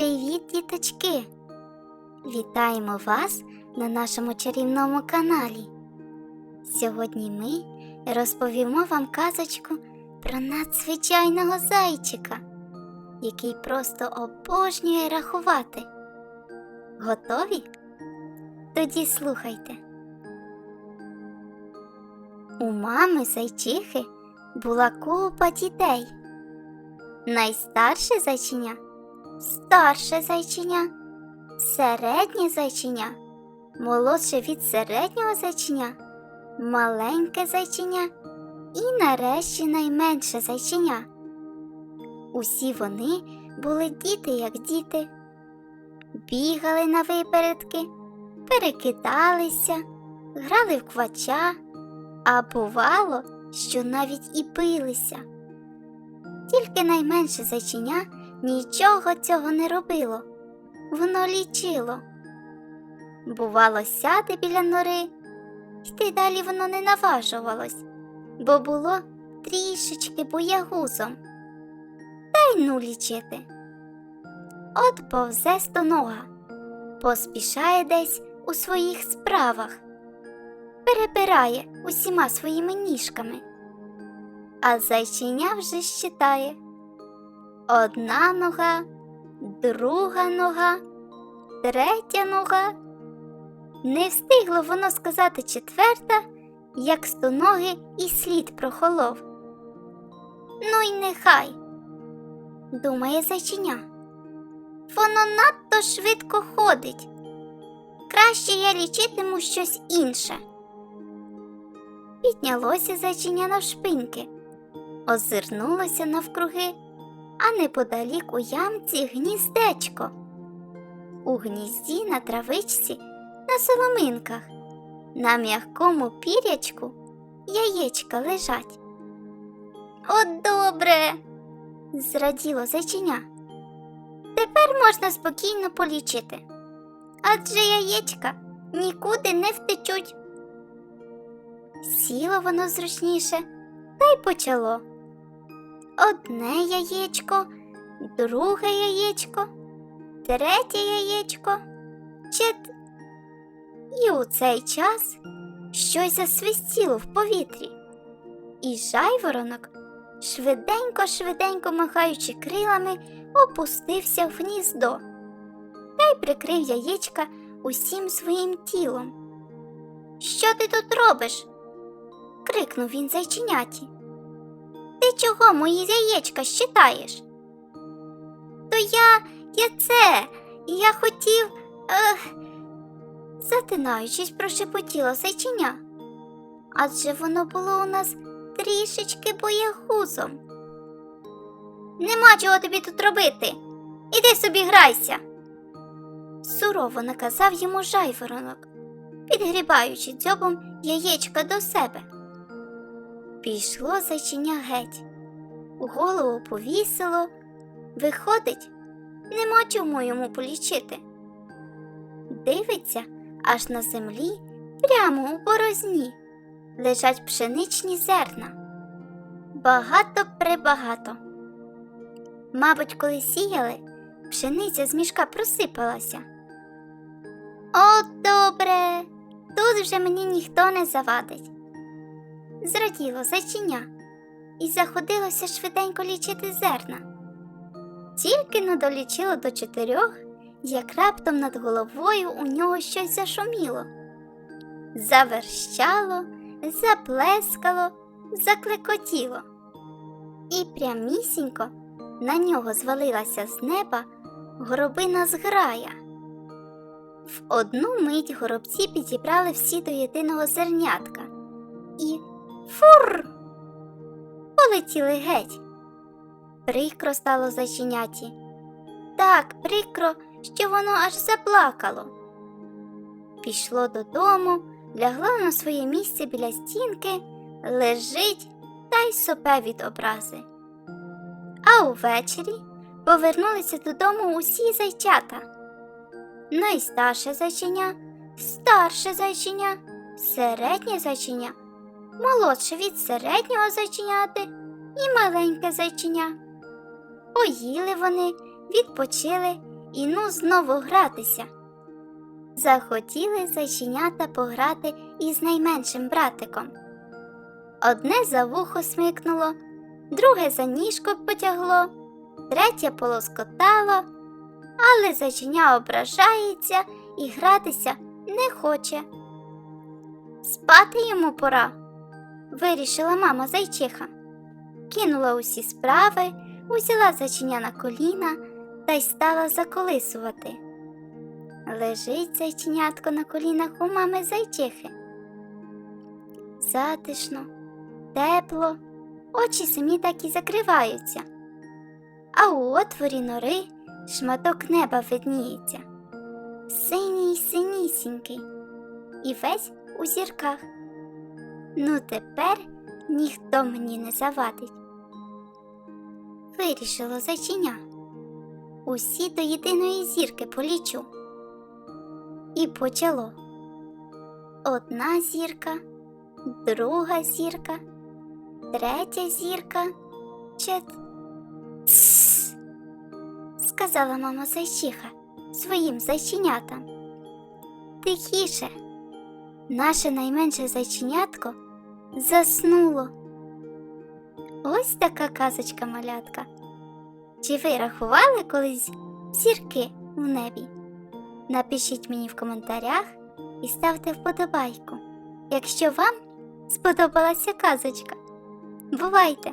Привіт, діточки! Вітаємо вас на нашому чарівному каналі. Сьогодні ми розповімо вам казочку про надзвичайного зайчика, який просто обожнює рахувати. Готові? Тоді слухайте. У мами зайчихи була купа дітей. Найстарше зайчиня старше зайчиня, середнє зайчиня, молодше від середнього зайчиня, маленьке зайчиня і нарешті найменше зайчиня. Усі вони були діти, як діти, бігали на випередки, перекидалися, грали в квача, а бувало, що навіть і билися. Тільки найменше зайчиня нічого цього не робило, воно лічило. Бувало, сяде біля нори, йти далі воно не наважувалось, бо було трішечки боягузом. Та й ну лічити. От повзе стонога, поспішає десь у своїх справах, перебирає усіма своїми ніжками, а зайчиня вже щитає. Одна нога, друга нога, третя нога. Не встигло воно сказати четверта, як стоноги і слід прохолов. Ну й нехай, думає зайчиня. Воно надто швидко ходить. Краще я лічитиму щось інше. Піднялося зайчиня навшпиньки, озирнулося навкруги а неподалік у ямці гніздечко. У гнізді на травичці, на соломинках, на м'якому пірячку яєчка лежать. От добре, зраділо зайчиня. Тепер можна спокійно полічити, адже яєчка нікуди не втечуть. Сіло воно зручніше та й почало одне яєчко, друге яєчко, третє яєчко, чет. І у цей час щось засвистіло в повітрі, і жайворонок, швиденько-швиденько махаючи крилами, опустився в гніздо та й прикрив яєчка усім своїм тілом. Що ти тут робиш? крикнув він зайченяті. Ти чого мої яєчка щитаєш? То я, я це, я хотів. Ех, затинаючись, прошепотіло зайчиня. Адже воно було у нас трішечки боягузом. Нема чого тобі тут робити. Іди собі грайся. Сурово наказав йому жайворонок, підгрібаючи дзьобом яєчка до себе. Пішло зайчиня геть, голову повісило, виходить, нема чому йому полічити. Дивиться, аж на землі, прямо у борозні, лежать пшеничні зерна. Багато прибагато. Мабуть, коли сіяли, пшениця з мішка просипалася. О, добре, тут вже мені ніхто не завадить зраділо зайчиня і заходилося швиденько лічити зерна. Тільки не долічило до чотирьох, як раптом над головою у нього щось зашуміло. Заверщало, заплескало, заклекотіло, і прямісінько на нього звалилася з неба горобина зграя. В одну мить горобці підібрали всі до єдиного зернятка і Фур. Полетіли геть. Прикро стало зайченяті. Так прикро, що воно аж заплакало. Пішло додому, лягло на своє місце біля стінки, лежить та й сопе від образи. А увечері повернулися додому усі зайчата. Найстарше зайчиня, старше зайчиня, середнє зайчиня молодше від середнього зайченяти і маленьке зайчиня. Поїли вони, відпочили і ну знову гратися. Захотіли зайченята пограти із найменшим братиком. Одне за вухо смикнуло, друге за ніжко потягло, третє полоскотало, але зайченя ображається і гратися не хоче. Спати йому пора, вирішила мама зайчиха. Кинула усі справи, узяла зайченя на коліна та й стала заколисувати. Лежить зайченятко на колінах у мами зайчихи. Затишно, тепло, очі самі так і закриваються. А у отворі нори шматок неба видніється. Синій синісінький, і весь у зірках. Ну тепер ніхто мені не завадить. Вирішило зайчиня. Усі до єдиної зірки полічу. І почало. Одна зірка, друга зірка, третя зірка, чет. Сказала мама зайчиха своїм зайченятам. Тихіше. Наше найменше зайченятко заснуло. Ось така казочка малятка. Чи ви рахували колись зірки в небі? Напишіть мені в коментарях і ставте вподобайку, якщо вам сподобалася казочка. Бувайте!